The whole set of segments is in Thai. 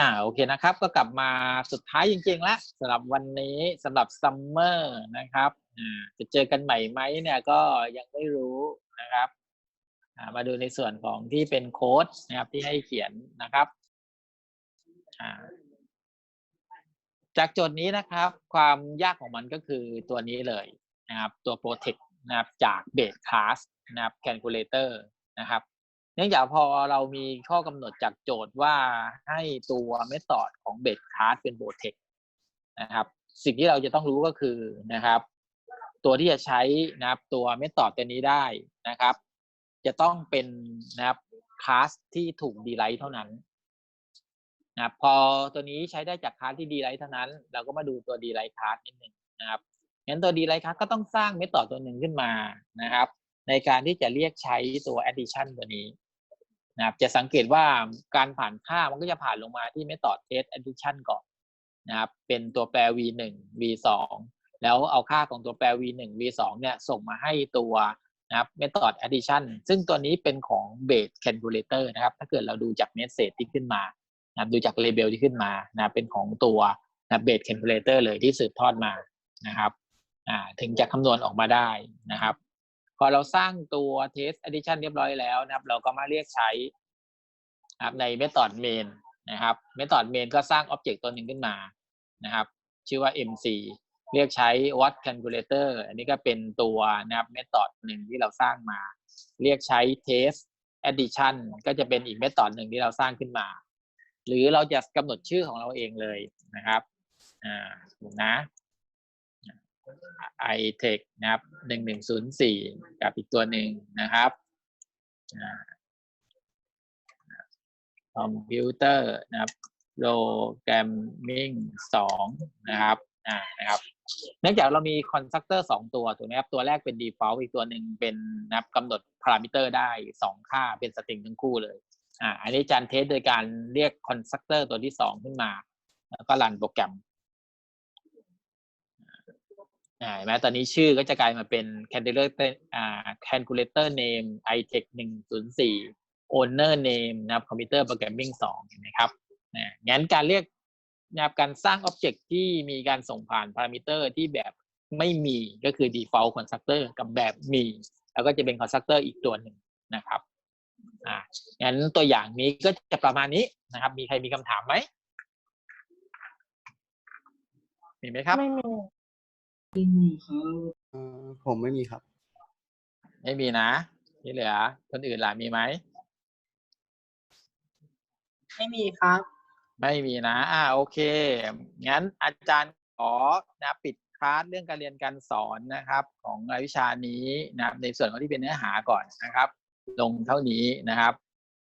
อ่าโอเคนะครับ ก็กลับมาสุดท้ายจริงๆแล้วสำหรับวันนี้สำหรับซัมเมอร์นะครับอ่าจะเจอกันใหม่ไหมเนี่ยก็ยังไม่รู้นะครับอ่ามาดูในส่วนของที่เป็นโค้ดนะครับที่ให้เขียนนะครับอ่าจากโจทย์นี้นะครับ ความยากของมันก็คือตัวนี้เลยนะครับ ตัว protect นะครับจาก base class นะครับ calculator นะครับ นื่องจากพอเรามีข้อกำหนดจากโจทย์ว่าให้ตัวเมธอดของเบสคลาสเป็นโบเทคนะครับ สิ่งที่เราจะต้องรู้ก็คือนะครับ ตัวที่จะใช้นะครับตัวเมธอดตัวนี้ได้นะครับ จะต้องเป็นนะครับคลาสที่ถูกดีไลท์เท่านั้นนะครับพอตัวนี้ใช้ได้จากคลาสที่ดีไลท์เท่านั้น เราก็มาดูตัวดีไลท์คลาสนิดหนึ่งนะครับงั้นตัวดีไลท์คลาสก็ต้องสร้างเมธอดตัวหนึ่งขึ้นมานะครับ ในการที่จะเรียกใช้ตัว addition ตัวนี้ นะครับจะสังเกตว่าการผ่านค่ามันก็จะผ่านลงมาที่ method test addition ก่อนนะครับเป็นตัวแปร v 1 v 2 แล้วเอาค่าของตัวแปร v 1 v 2 เนี่ยส่งมาให้ตัวนะครับ method addition ซึ่งตัวนี้เป็นของ base calculator นะครับ ถ้าเกิดเราดูจาก message ที่ขึ้นมานะดูจาก label ที่ขึ้นมานะเป็นของตัวนะ base calculator เลยที่สืบทอดมานะครับถึงจะคำนวณออกมาได้นะครับ พอเราสร้างตัว test addition เรียบร้อยแล้วนะครับ เราก็มาเรียกใช้นะครับใน method main นะครับ method main ก็สร้าง object ตัวหนึ่งขึ้นมานะครับ ชื่อว่า mc เรียกใช้ what calculator อันนี้ก็เป็นตัวนะครับ method หนึ่งที่เราสร้างมา เรียกใช้ test addition ก็จะเป็นอีก method หนึ่งที่เราสร้างขึ้นมา หรือเราจะกำหนดชื่อของเราเองเลยนะครับ อ่า ถูกนะ iTech นะครับหนึ่งหนึ่งศูนย์สี่กับอีกตัวหนึ่งนะครับคอมพิวเตอร์นะครับโปรแกรมมิ่งสองนะครับอ่านะครับเนื่องจากเรามีคอนสตรักเตอร์สองตัวถูกไหมครับตัวแรกเป็น default อีกตัวหนึ่งเป็นนะครับกำหนดพารามิเตอร์ได้สองค่าเป็นสตริงทั้งคู่เลยอ่าอันนี้อาจารย์เทสโดยการเรียกคอนสตรักเตอร์ตัวที่สองขึ้นมา แล้วก็รันโปรแกรม อ่าเห็นไหมตอนนี้ชื่อก็จะกลายมาเป็น calculator อ่า calculator name itech หนึ่งศูนย์สี่ owner name นะครับ computer programming สองเห็นไหมครับนะงั้นการเรียกนะครับการสร้าง object ที่มีการส่งผ่านพารามิเตอร์ที่แบบไม่มีก็คือ default constructor กับแบบมี แล้วก็จะเป็น constructor อีกตัวหนึ่งนะครับอ่างั้นตัวอย่างนี้ก็จะประมาณนี้นะครับ มีใครมีคำถามไหมมีไหมครับ ไม่มี ไม่มีครับเอ่อผมไม่มีครับไม่มีนะที่เหลือ คนอื่นล่ะมีไหม ไม่มีครับ ไม่มีนะ อ่า โอเค งั้นอาจารย์ขอนะปิดคลาสเรื่องการเรียนการสอนนะครับ ของรายวิชานี้นะครับในส่วนของที่เป็นเนื้อหาก่อนนะครับ ลงเท่านี้นะครับ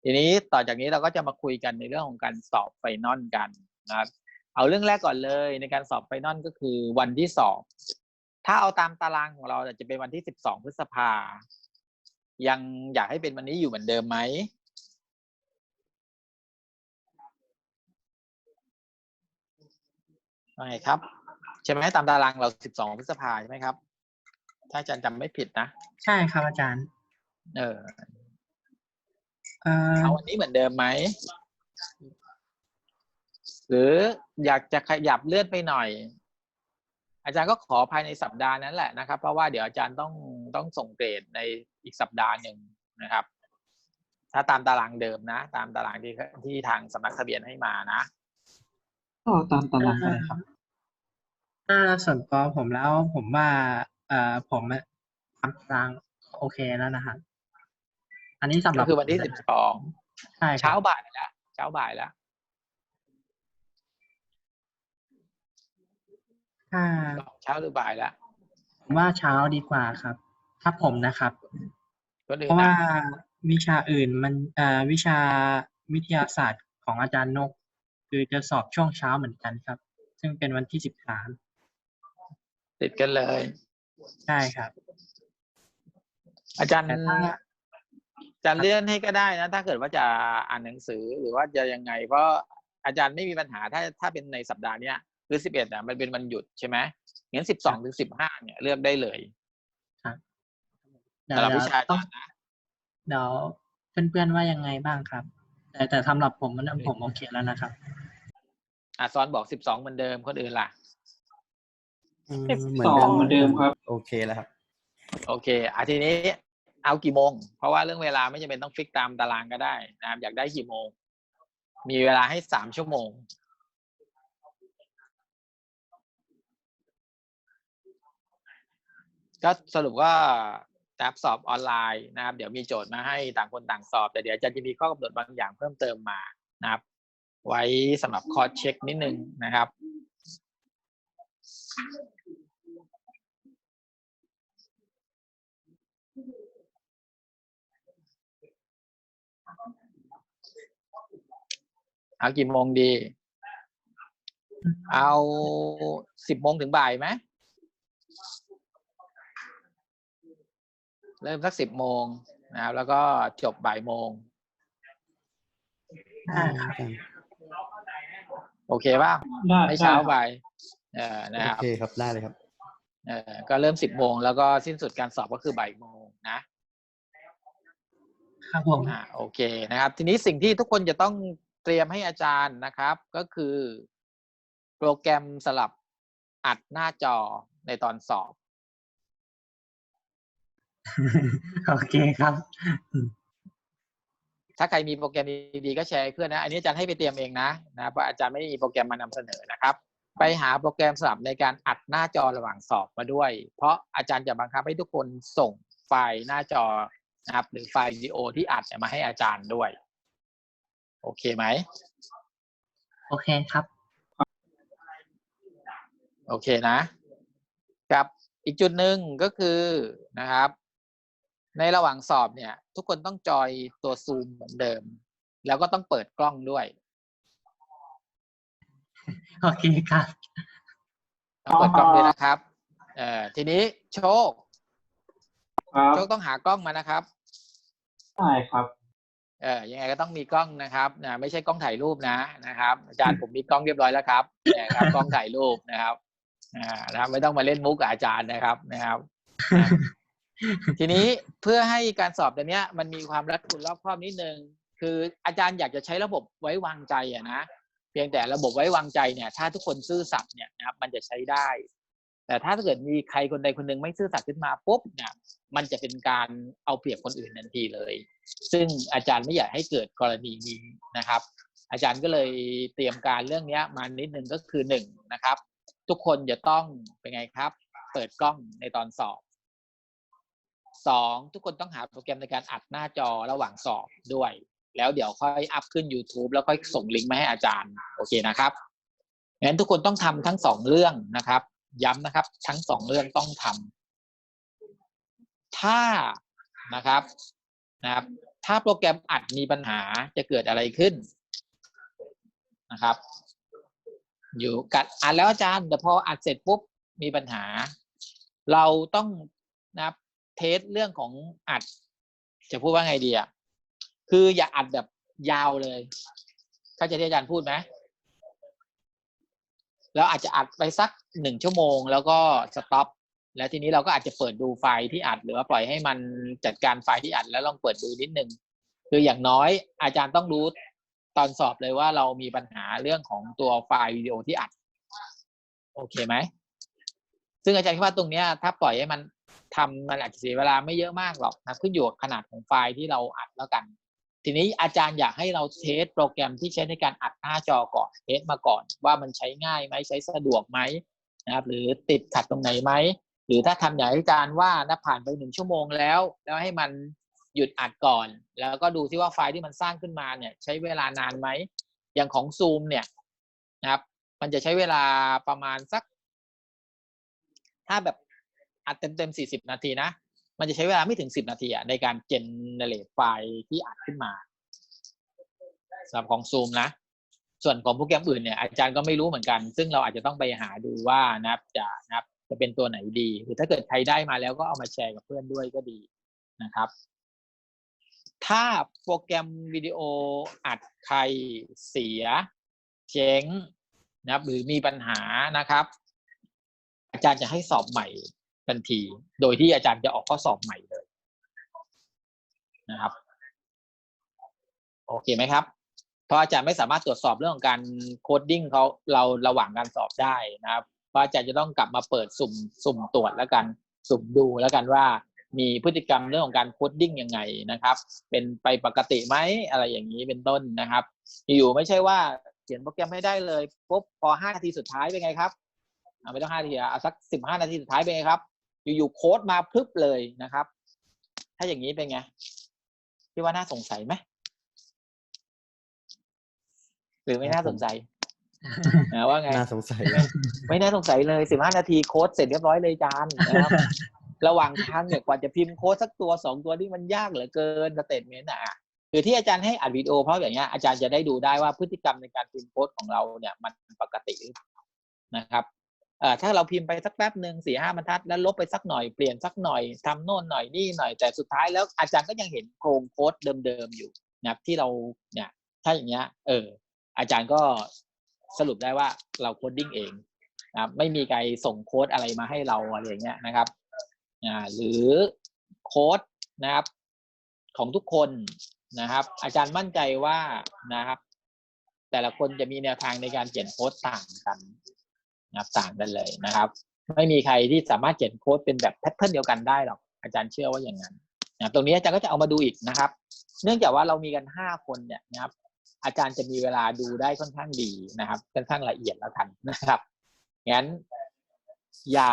ทีนี้ต่อจากนี้เราก็จะมาคุยกันในเรื่องของการสอบไฟนอลกันนะครับ เอาเรื่องแรกก่อนเลยในการสอบไฟนอลก็คือวันที่สอบถ้าเอาตามตารางของเราจะเป็นวันที่สิบสองพฤษภา ยังอยากให้เป็นวันนี้อยู่เหมือนเดิมไหมว่าไงครับ ใช่ไหมตามตารางเราสิบสองพฤษภาใช่ไหมครับ ถ้าอาจารย์จำไม่ผิดนะ ใช่ครับอาจารย์ เออเอ่อเอาวันนี้เหมือนเดิมไหม หรืออยากจะขยับเลื่อนไปหน่อย อาจารย์ก็ขอภายในสัปดาห์นั้นแหละนะครับ เพราะว่าเดี๋ยวอาจารย์ต้องต้องส่งเกรดในอีกสัปดาห์หนึ่งนะครับ ถ้าตามตารางเดิมนะ ตามตารางที่ที่ทางสำนักทะเบียนให้มานะก็ตามตารางได้ครับถ้าส่วนตัวผมแล้วผมว่าเอ่อผมทำตารางโอเคแล้วนะครับอันนี้สำหรัก็บคือวันที่สิบสองใช่คเช้ารับบ่ายแล้วเช้าบ่ายแล้ว ถ้าเช้าหรือบ่ายแล้วผมว่าเช้าดีกว่าครับ ถ้าผมนะครับคนอื่เพนราะว่านะวิชาอื่นมันเอ่อวิชาวิทยาศาสตร์ของอาจารย์นก คือจะสอบช่วงเช้าเหมือนกันครับ ซึ่งเป็นวันที่สิบสามติดกันเลย ใช่ครับ อาจารย์แต่ถ้าจะเลื่อนให้ก็ได้นะ ถ้าเกิดว่าจะอ่านหนังสือหรือว่าจะยังไง เพราะอาจารย์ไม่มีปัญหาถ้าถ้าเป็นในสัปดาห์เนี้ย คือสิบเอ็ดอะมันเป็นวันหยุดใช่ไหมงั้นสิบสองถึงสิบห้าเนี่ยเลือกได้เลยเดี๋ยวสำหรับเดี๋วิยวชาอาต้อจางรย์นะเดี๋ยวเพื่อนๆว่ายังไงบ้างครับ แต่แต่สำหรับผมมันผมโอเคแล้วนะครับอะซ้อนบอกสิบสองเหมือนเดิมคนอื่นล่ะเอ่อสิบเหมือนสองเดิมเหมือนเดิมครับ โอเคแล้วครับ โอเคอะทีนี้เอากี่โมง เพราะว่าเรื่องเวลาไม่จำเป็นต้องฟิกตามตารางก็ได้นะครับอยากได้กี่โมง มีเวลาให้สามชั่วโมง ก็สรุปว่านะครับสอบออนไลน์นะครับ เดี๋ยวมีโจทย์มาให้ต่างคนต่างสอบ แต่เดี๋ยวอาจะมีข้อกำหนดบางอย่างเพิ่มเติมมานะครับ ไว้สำหรับคอร์สเช็คนิดนึงนะครับเอากี่โมงดี เอาสิบโมงถึงบ่ายไหม เริ่มสักสิบโมงนะครับ แล้วก็จบบ่ายโมงได้ครับโอเคป่ะได้ไม่ได้เช้าครับบ่ายเออนะโอครับเคครับได้เลยครับเออก็เริ่มสิบโมงแล้วก็สิ้นสุดการสอบก็คือบ่ายโมงนะครับผมอ่าโอเคนะครับ ทีนี้สิ่งที่ทุกคนจะต้องเตรียมให้อาจารย์นะครับ ก็คือ โปรแกรมสลับอัดหน้าจอในตอนสอบ โอเคครับ ถ้าใครมีโปรแกรมดีๆก็แชร์ให้เพื่อนนะ อันนี้อาจารย์ให้ไปเตรียมเองนะนะเพราะอาจารย์ไม่ได้มีโปรแกรมมานำเสนอนะครับ ไปหาโปรแกรมสำหรับในการอัดหน้าจอระหว่างสอบมาด้วย เพราะอาจารย์จะบังคับให้ทุกคนส่งไฟล์หน้าจอนะครับ หรือไฟล์วิดีโอที่อัดเนี่ยมาให้อาจารย์ด้วย โอเคไหมโอเคครับ โอเคนะกับ อีกจุดหนึ่งก็คือนะครับ ในระหว่างสอบเนี่ย ทุกคนต้องจอยตัวซูมเหมือนเดิม แล้วก็ต้องเปิดกล้องด้วย โอเคครับต้องเปิดกล้องด้วยนะครับ เอ่อทีนี้โชคครับโชคต้องหากล้องมานะครับได้ครับ เออยังไงก็ต้องมีกล้องนะครับนะไม่ใช่กล้องถ่ายรูปนะนะครับ อาจารย์ผมมีกล้องเรียบร้อยแล้วครับเนี่ยครับ กล้องถ่ายรูปนะครับ อ่านะครับไม่ต้องมาเล่นมุกกับอาจารย์นะครับนะครับนะ ทีนี้เพื่อให้การสอบตัวนี้ยมันมีความรัดกุมรอบครอบนิดนึง คืออาจารย์อยากจะใช้ระบบไว้วางใจอะนะเพียงแต่ระบบไว้วางใจเนี่ย ถ้าทุกคนซื่อสัตย์เนี่ยนะครับมันจะใช้ได้ แต่ถ้าเกิดมีใครคนใดคนหนึ่งไม่ซื่อสัตย์ขึ้นมาปุ๊บเนี่ยมันจะเป็นการเอาเปรียบคนอื่นทันทีเลย ซึ่งอาจารย์ไม่อยากให้เกิดกรณีนี้นะครับ อาจารย์ก็เลยเตรียมการเรื่องนี้มานิดนึงก็คือหนึ่งนะครับ ทุกคนจะต้องเป็นไงครับ เปิดกล้องในตอนสอบ สองทุกคนต้องหาโปรแกรมในการอัดหน้าจอระหว่างสอบด้วย แล้วเดี๋ยวค่อยอัพขึ้น YouTube แล้วค่อยส่งลิงก์มาให้อาจารย์ โอเคนะครับงั้นทุกคนต้องทำทั้งสองเรื่องนะครับ ย้ำนะครับ ทั้งสองเรื่องต้องทำถ้านะครับนะครับ ถ้าโปรแกรมอัดมีปัญหาจะเกิดอะไรขึ้นนะครับ อยู่กัดอัดแล้วอาจารย์แต่พออัดเสร็จปุ๊บมีปัญหา เราต้องนะครับ เทสเรื่องของอัด จะพูดว่าไงดีอะคืออย่าอัดแบบยาวเลยเข้าใจที่อาจารย์พูดไหมแล้วอาจจะอัดไปสักหนึ่งชั่วโมง แล้วก็สต็อปแล้วทีนี้เราก็อาจจะเปิดดูไฟล์ที่อัด หรือว่าปล่อยให้มันจัดการไฟล์ที่อัด แล้วลองเปิดดูนิดนึงคืออย่างน้อยอาจารย์ต้องรู้ตอนสอบเลยว่าเรามีปัญหาเรื่องของตัวไฟล์วิดีโอที่อัด โอเคไหมซึ่งอาจารย์คิดว่าตรงเนี้ย ถ้าปล่อยให้มัน ทำมันอาจจะเสียเวลาไม่เยอะมากหรอกนะขึ้นอยู่กับขนาดของไฟล์ที่เราอัดแล้วกัน ทีนี้อาจารย์อยากให้เราเทสโปรแกรมที่ใช้ในการอัดหน้าจอก่อนเทสมาก่อน ว่ามันใช้ง่ายไหมใช้สะดวกไหมนะครับ หรือติดขัดตรงไหนไหมหรือถ้าทำอย่างอาจารย์ว่านะผ่านไปหนึ่งชั่วโมงแล้ว แล้วให้มันหยุดอัดก่อน แล้วก็ดูที่ว่าไฟล์ที่มันสร้างขึ้นมาเนี่ย ใช้เวลานานไหมอย่างของซูมเนี่ยนะครับ มันจะใช้เวลาประมาณสัก ถ้าแบบ อัดเต็มเต็มสี่สิบนาทีนะ มันจะใช้เวลาไม่ถึงสิบนาทีอะในการเจนเนเรตไฟล์ที่อัดขึ้นมาสำหรับของซูมนะ ส่วนของโปรแกรมอื่นเนี่ยอาจารย์ก็ไม่รู้เหมือนกัน ซึ่งเราอาจจะต้องไปหาดูว่านะครับจะนะครับจะเป็นตัวไหนดี หรือถ้าเกิดใครได้มาแล้วก็เอามาแชร์กับเพื่อนด้วยก็ดีนะครับ ถ้าโปรแกรมวิดีโออัดใครเสียเจ๊งนะครับหรือมีปัญหานะครับ อาจารย์จะให้สอบใหม่ ทันที โดยที่อาจารย์จะออกข้อสอบใหม่เลยนะครับ โอเคไหมครับ เพราะอาจารย์ไม่สามารถตรวจสอบเรื่องของการโคดดิ้งเขาเราระหว่างการสอบได้นะครับ เพราะอาจารย์จะต้องกลับมาเปิดสุ่มสุ่มตรวจแล้วกัน สุ่มดูแล้วกันว่ามีพฤติกรรมเรื่องของการโคดดิ้งยังไงนะครับ เป็นไปปกติไหมอะไรอย่างนี้เป็นต้นนะครับ อยู่ไม่ใช่ว่าเขียนโปรแกรมไม่ได้เลยปุ๊บพอห้านาทีสุดท้ายเป็นไงครับไม่ต้องห้านาทีอะเอาสักสิบห้านาทีสุดท้ายเป็นไงครับ อยู่ๆโค้ดมาพรึบเลยนะครับ ถ้าอย่างนี้เป็นไงพี่ว่าน่าสงสัยไหมหรือไม่น่าสงสัยนะว่าไงน่าสงสัยไม่น่าสงสัยเลยสิบห้านาทีโค้ดเสร็จเรียบร้อยเลยจานนะครับระหว่างทางเนี่ยกว่าจะพิมพ์โค้ดสักตัวสองตัวนี่มันยากเหลือเกินสเตทเมนต์อะคือที่อาจารย์ให้อัดวิดีโอเพราะอย่างเงี้ยอาจารย์จะได้ดูได้ว่าพฤติกรรมในการพิมพ์โค้ดของเราเนี่ยมันปกติหรือเปล่านะครับเอ่อ ถ้าเราพิมพ์ไปสักแป๊บหนึ่งสี่ห้าบรรทัดแล้วลบไปสักหน่อยเปลี่ยนสักหน่อยทำโน่นหน่อยนี่หน่อยแต่สุดท้ายแล้วอาจารย์ก็ยังเห็นโครงโค้ดเดิมๆอยู่นะครับที่เราเนี่ยถ้าอย่างเงี้ยเอออาจารย์ก็สรุปได้ว่าเราโคดดิ้งเองนะครับไม่มีใครส่งโค้ดอะไรมาให้เราอะไรอย่างเงี้ยนะครับอ่าหรือโค้ดนะครับ ของทุกคนนะครับ อาจารย์มั่นใจว่านะครับ แต่ละคนจะมีแนวทางในการเขียนโค้ดต่างกัน นะครับต่างกันเลยนะครับ ไม่มีใครที่สามารถเขียนโค้ดเป็นแบบแพทเทิร์นเดียวกันได้หรอกอาจารย์เชื่อว่าอย่างนั้นนะตรงนี้อาจารย์ก็จะเอามาดูอีกนะครับ เนื่องจากว่าเรามีกันห้าคนเนี่ยนะครับ อาจารย์จะมีเวลาดูได้ค่อนข้างดีนะครับค่อนข้างละเอียดแล้วกันนะครับงั้นอย่า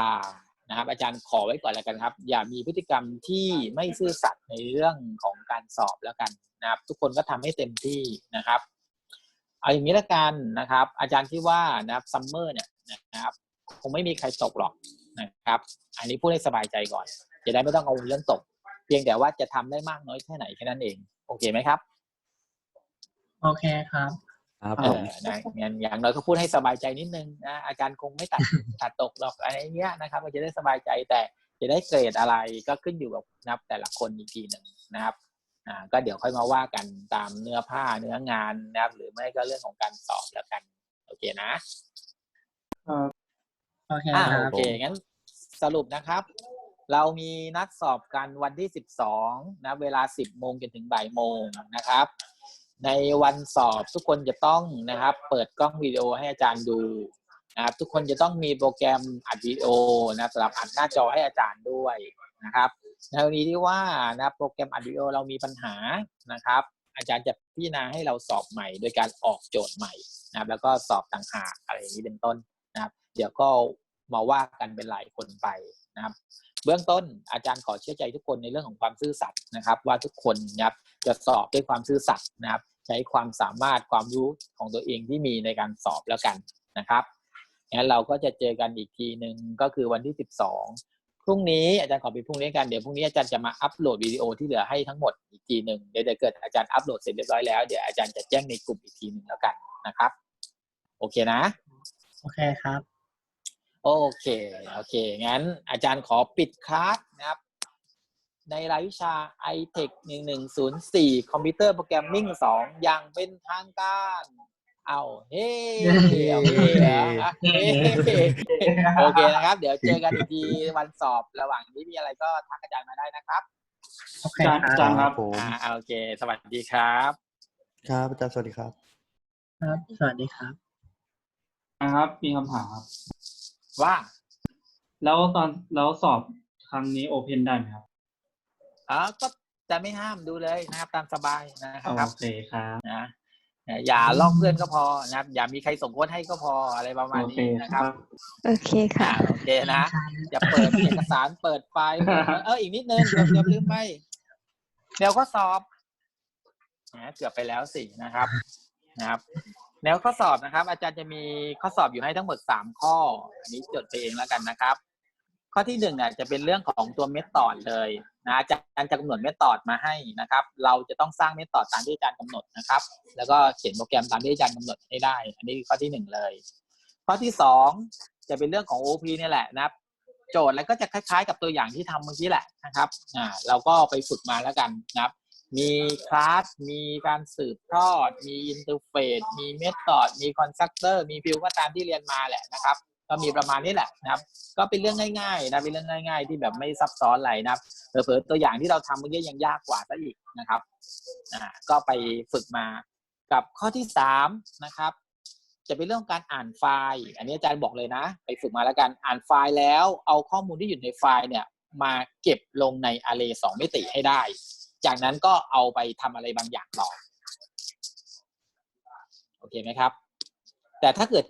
นะครับ อาจารย์ขอไว้ก่อนแล้วกันครับ อย่ามีพฤติกรรมที่ไม่ซื่อสัตย์ในเรื่องของการสอบแล้วกันนะครับ ทุกคนก็ทำให้เต็มที่นะครับเอาอย่างนี้ละกันนะครับ อาจารย์คิดว่านะครับซัมเมอร์เนี่ย นะครับ คงไม่มีใครตกหรอกนะครับ อันนี้พูดให้สบายใจก่อน จะได้ไม่ต้องกังวลเรื่องตก เพียงแต่ว่าจะทำได้มากน้อยแค่ไหนแค่นั้นเอง โอเคไหมครับ โอเคครับครับเอผอมนะงั้นอย่างน้อยก็พูดให้สบายใจนิดนึงนะอาจารย์คงไม่ตัดตัดตกหรอกอะไรเงี้ยนะครับมันจะได้สบายใจแต่จะได้เกรดอะไรก็ขึ้นอยู่กับนับแต่ละคนอีกทีหนึ่งนะครับอ่าก็เดี๋ยวค่อยมาว่ากันตามเนื้อผ้าเนื้องานนะครับ หรือไม่ก็เรื่องของการสอบแล้วกัน โอเคนะ โอเคอ่าคโอรับเคงั้นสรุปนะครับ เรามีนัดสอบกันวันที่ 12นะเวลา 10โมงจนถึงบ่ายโมงนะครับ ในวันสอบทุกคนจะต้องนะครับ เปิดกล้องวิดีโอให้อาจารย์ดูนะครับทุกคนจะต้องมีโปรแกรมอัดวิดีโอนะสำหรับอัดหน้าจอให้อาจารย์ด้วยนะครับในกรณีที่ว่านะโปรแกรมอัดวิดีโอเรามีปัญหานะครับ อาจารย์จะพิจารณาให้เราสอบใหม่ โดยการออกโจทย์ใหม่นะครับ แล้วก็สอบต่างหากอะไรอย่างนี้เป็นต้นนะครับ เดี๋ยวก็มาว่ากันเป็นหลายคนไปนะครับ เบื้องต้นอาจารย์ขอเชื่อใจทุกคนในเรื่องของความซื่อสัตย์นะครับ ว่าทุกคนนะครับจะสอบด้วยความซื่อสัตย์นะครับ ใช้ความสามารถความรู้ของตัวเองที่มีในการสอบแล้วกันนะครับงั้นเราก็จะเจอกันอีกทีหนึ่งก็คือวันที่ 12 พรุ่งนี้อาจารย์ขอเป็นพรุ่งนี้กันเดี๋ยวพรุ่งนี้อาจารย์จะมาอัปโหลดวิดีโอที่เหลือให้ทั้งหมดอีกทีหนึ่งเดี๋ยวเดี๋ยวเกิดอาจารย์อัปโหลดเสร็จเรียบร้อยแล้วเดี๋ยวอาจารย์จะแจ้งในกลุ่มอีกทีหนึ่งแล้วกันนะครับ โอเคนะ โอเคครับ โอเคโอเค งั้นอาจารย์ขอปิดคลาสนะครับ ในรายวิชา iTech 1104 คอมพิวเตอร์โปรแกรมมิ่ง2อย่างเป็นทางการ เอาเฮ้เอาเฮ้เหรออะเฮ้โอเคนะครับ เดี๋ยวเจอกันอีกทีวันสอบระหว่างนี้มีอะไรก็ทักอาจารย์มาได้นะครับโอเคอาจารย์ครับอาจารย์ครับผมอ่าโอเค สวัสดีครับ ครับอาจารย์สวัสดีครับ ครับ สวัสดีครับนะครับ มีคำถามครับ ว่า แล้วตอนแล้วสอบครั้งนี้โอเพนได้ไหมครับอ๋อก็จะไม่ห้ามดูเลยนะครับ ตามสบายนะครับโอเคครับนะอย่าลอกเพื่อนก็พอนะครับ อย่ามีใครส่งโค้ดให้ก็พออะไรประมาณโอเคนี้คนะครัรับบโอเคค่ะอ่าโอเคนะอย่าเปิดเอกสารเปิดไฟล์เอออีกนิดนึงเกือบเกือบลืมไปแนวข้อสอบนะเกือบไปแล้วสินะครับ นะครับ แนวข้อสอบนะครับ อาจารย์จะมีข้อสอบอยู่ให้ทั้งหมดสามข้อ อันนี้จดไปเองแล้วกันนะครับ ข้อที่หนึ่งเนี่ยจะเป็นเรื่องของตัวเมธอดเลยนะอาจารย์จะกำหนดเมธอดมาให้นะครับ เราจะต้องสร้างเมธอดตามที่อาจารย์กำหนดนะครับ แล้วก็เขียนโปรแกรมตามที่อาจารย์กำหนดให้ได้ อันนี้ข้อที่หนึ่งเลย ข้อที่สองจะเป็นเรื่องของ OP เนี่ยแหละนะครับ โจทย์แล้วก็จะคล้ายๆ กับตัวอย่างที่ทำเมื่อกี้แหละนะครับอ่าเราก็ไปฝึกมาแล้วกันนะครับ มีคลาส มีการสืบทอด มีอินเทอร์เฟซมีเมธอด มีคอนสตรักเตอร์ มีฟิวก็ตามที่เรียนมาแหละนะครับ ก็มีประมาณนี้แหละนะครับ ก็เป็นเรื่องง่ายๆนะ เป็นเรื่องง่าย ๆ ที่แบบไม่ซับซ้อนอะไรนะครับเผลอๆตัวอย่างที่เราทำเมื่อกี้ยังยากกว่าซะอีกนะครับ อ่า ก็ไปฝึกมา กับข้อที่สามนะครับ จะเป็นเรื่องการอ่านไฟล์ อันนี้อาจารย์บอกเลยนะ ไปฝึกมาแล้วกัน อ่านไฟล์แล้ว เอาข้อมูลที่อยู่ในไฟล์เนี่ย มาเก็บลงใน array สองมิติให้ได้ จากนั้นก็เอาไปทำอะไรบางอย่างต่อโอเคไหมครับ แต่ถ้าเกิด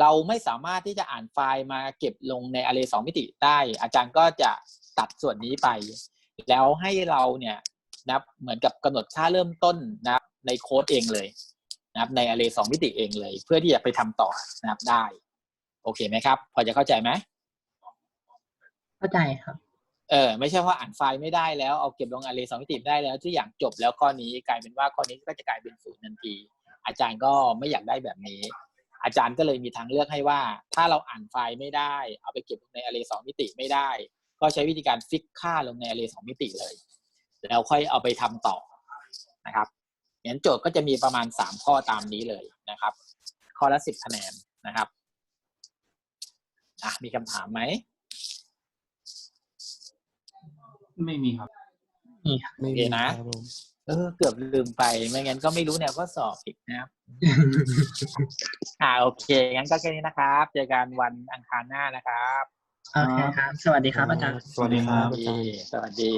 เราไม่สามารถที่จะอ่านไฟล์มาเก็บลงใน array สองมิติได้ อาจารย์ก็จะตัดส่วนนี้ไป แล้วให้เราเนี่ยนะับเหมือนกับกำหนดค่าเริ่มต้นนะในโค้ดเองเลยนะครับใน array สองมิติเองเลย เพื่อที่จะไปทำต่อนะครับได้ โอเคไหมครับ พอจะเข้าใจไหมเข้าใจครับ เออไม่ใช่ว่าอ่านไฟล์ไม่ได้แล้วเอาเก็บลง array สองมิติได้แล้วทุกอย่างจบแล้วข้อนี้กลายเป็นว่าข้อนี้ก็จะกลายเป็นศูนย์ทันที อาจารย์ก็ไม่อยากได้แบบนี้ อาจารย์ก็เลยมีทางเลือกให้ว่า ถ้าเราอ่านไฟล์ไม่ได้ เอาไปเก็บลงใน array สองมิติไม่ได้ ก็ใช้วิธีการฟิกค่าลงใน array สองมิติเลย แล้วค่อยเอาไปทำต่อนะครับงั้นโจทย์ก็จะมีประมาณสามข้อตามนี้เลยนะครับ ข้อละสิบคะแนนนะครับอะมีคำถามไหม ไม่มีครับนี่ครับไม่โอเคมีนะครับผมเออเกือบลืมไปไม่งั้นก็ไม่รู้แนวข้อสอบอีกนะครับ อ่าโอเค งั้นก็แค่นี้นะครับ เจอกันวันอังคารหน้านะครับโอเคครับ สวัสดีครับอาจารย์ สวัสดีครับ สวัสอาดีจารย์สวัสดี